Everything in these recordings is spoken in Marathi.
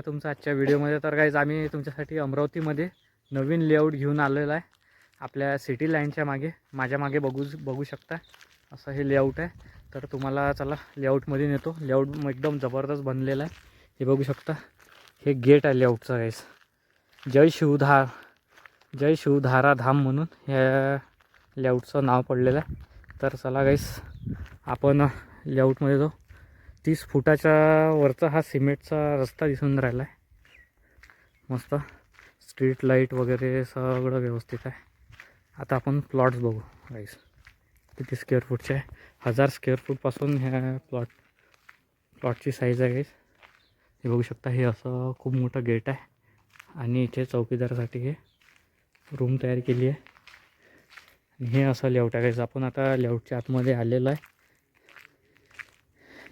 तुमचा आजच्या व्हिडिओमध्ये. तर काहीच आम्ही तुमच्यासाठी अमरावतीमध्ये नवीन लेआउट घेऊन आलेला आहे. आपल्या सिटी लाईनच्या मागे माझ्या मागे बघू बघू शकता. असं हे लेआउट आहे. तर तुम्हाला चला लेआउटमध्ये नेतो लेआउट एकदम जबरदस्त बनलेलं आहे. हे बघू शकता. हे गेट आहे लेआउटचं गाईस जय शिवधार जय शिवधारा धाम म्हणून ह्या लेआउटचं नाव पडलेलं आहे. तर चला गाईस आपण लेआउटमध्ये जाऊ. तीस फुटाच्या वरचा हा सिमेंटचा रस्ता दिसून राहिला आहे मस्त. स्ट्रीट लाइट वगैरे सगळं व्यवस्थित आहे. आता आपण प्लॉट्स बघू राईस किती स्क्वेअर फूटचे आहे. हजार स्क्वेअर फूटपासून ह्या प्लॉट प्लॉटची साईज आहे गाईस हे बघू शकता हे असं खूप मोठं गेट आहे. आणि इथे चौकीदारासाठी हे रूम तयार केली आहे. आणि हे असं लेआउट आहे गाईस आपण आता लेआउटच्या आतमध्ये आलेलो आहे.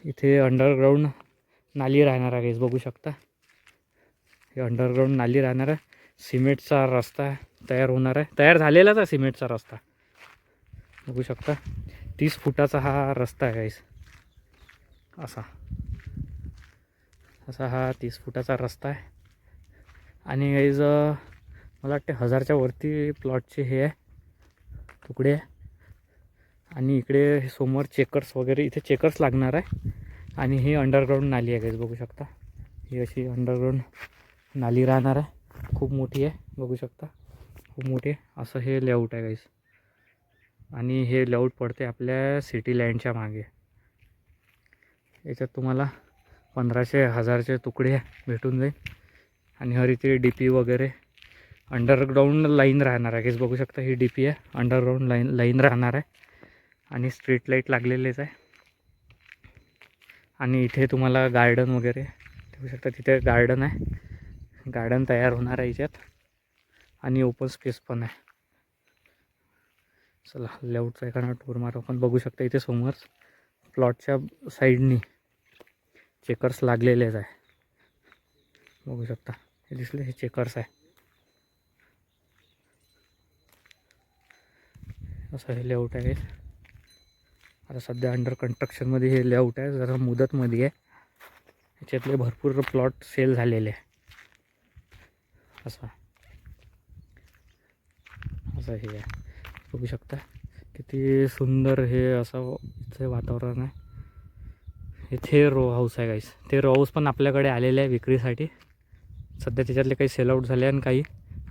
इथे अंडरग्राऊंड नाली राहणार आहे गाईज बघू शकता. हे अंडरग्राऊंड नाली राहणार आहे. सिमेंटचा रस्ता तयार होणार आहे. तयार झालेलाच आहे सिमेंटचा रस्ता. बघू शकता. तीस फुटाचा हा रस्ता आहे गाईज असा. असा हा तीस फुटाचा रस्ता आहे. आणि गाईज मला वाटते हजारच्या वरती प्लॉटचे हे आहे. तुकडे आहे. आणि इकडे हे समोर चेकर्स वगैरे इथे चेकर्स लागणार आहे. आणि ही अंडरग्राऊंड नाली आहे गाईज बघू शकता. ही अशी अंडरग्राऊंड नाली राहणार आहे. खूप मोठी आहे बघू शकता. खूप मोठी आहे. असं हे लेआउट आहे गाईज आणि हे लेआउट पडते आपल्या सिटी लँडच्या मागे. याच्यात तुम्हाला पंधराशे हजारचे तुकडे भेटून जाईल. आणि हर इथे डी पी वगैरे अंडरग्राऊंड लाईन राहणार आहे गाईज बघू शकता. ही डी पी आहे अंडरग्राऊंड लाईन लाईन राहणार आहे. आणि स्ट्रीट लाइट लागलेलेच आहे. आणि इथे तुम्हाला गार्डन वगैरे ठेवू शकता. तिथे गार्डन आहे. गार्डन तयार होणार आहे याच्यात. आणि ओपन स्पेस पण आहे. चला लेआउटचा एखादा टूर मारू. आपण बघू शकता इथे समोर प्लॉटच्या साईडनी चेकर्स लागलेलेच आहे. बघू शकता. हे दिसले हे चेकर्स आहे. असं हे लेआउट आहे. आता सध्या अंडर कन्स्ट्रक्शनमध्ये हे लेआउट आहे जरा मुदतमध्ये आहे. ह्याच्यातले भरपूर प्लॉट सेल झालेले आहे. असं. असं हे आहे. बघू शकता किती सुंदर हे असं इथे वातावरण आहे. इथे रो हाऊस आहे काहीच ते रो हाऊस पण आपल्याकडे आलेले आहे विक्रीसाठी. सध्या त्याच्यातले काही सेलआऊट झाले आणि काही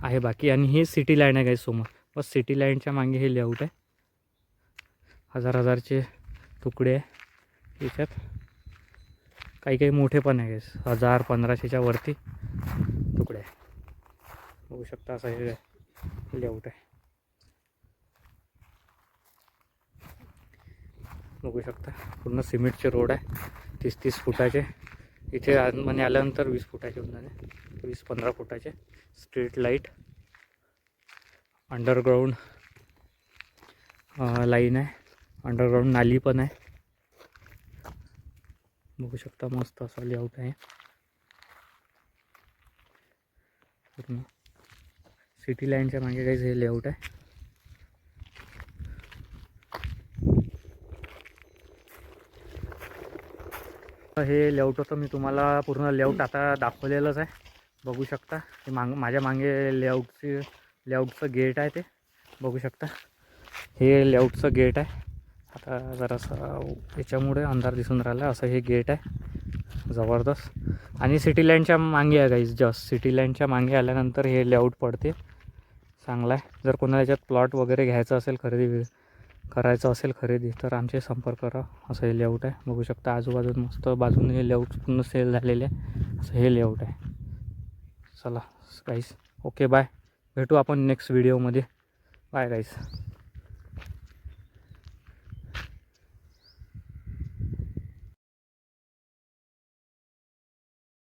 आहे बाकी. आणि हे सिटी लाईन आहे काही समोर. बस सिटी लाईनच्या मागे हे लेआउट आहे. हजार हजारचे तुकडे आहे याच्यात. काही काही मोठे पण आहे. हजार पंधराशेच्या वरती तुकडे आहे. बघू शकता असं हे लेआउट आहे. बघू शकता. पूर्ण सिमेंटचे रोड आहे. तीस तीस फुटाचे. इथे आतमध्ये आल्यानंतर वीस फुटाचे होऊन वीस पंधरा फुटाचे. स्ट्रीट लाइट अंडरग्राऊंड लाईन आहे. अंडरग्राऊंड नाली पण आहे. बघू शकता मस्त असा लेआउट आहे. पूर्ण सिटी लाईनच्या मागे काहीच हे लेआउट आहे हे लेआउट होतं मी तुम्हाला पूर्ण लेआउट आता दाखवलेलंच आहे. बघू शकता हे मांग माझ्या मागे लेआउटचे लेआउटचं गेट आहे ते. बघू शकता हे लेआउटचं गेट आहे. आता जरासा याच्यामुळे अंधार दिसून राहिला. असं हे गेट आहे. जबरदस्त. आणि सिटी लाईनच्या मागे आहे गाईज जस्ट सिटी लाईनच्या मागे आल्यानंतर हे लेआउट पडते. चांगला आहे. जर कोणाला याच्यात प्लॉट वगैरे घ्यायचं असेल खरेदी करायचं असेल खरेदी तर आमचे संपर्क करा. असं हे लेआउट आहे. बघू शकता आजूबाजून मस्त बाजूने हे लेआउट पूर्ण सेल झालेले आहे. असं हे लेआउट आहे. चला गाईस ओके बाय भेटू आपण नेक्स्ट व्हिडिओमध्ये बाय गाईस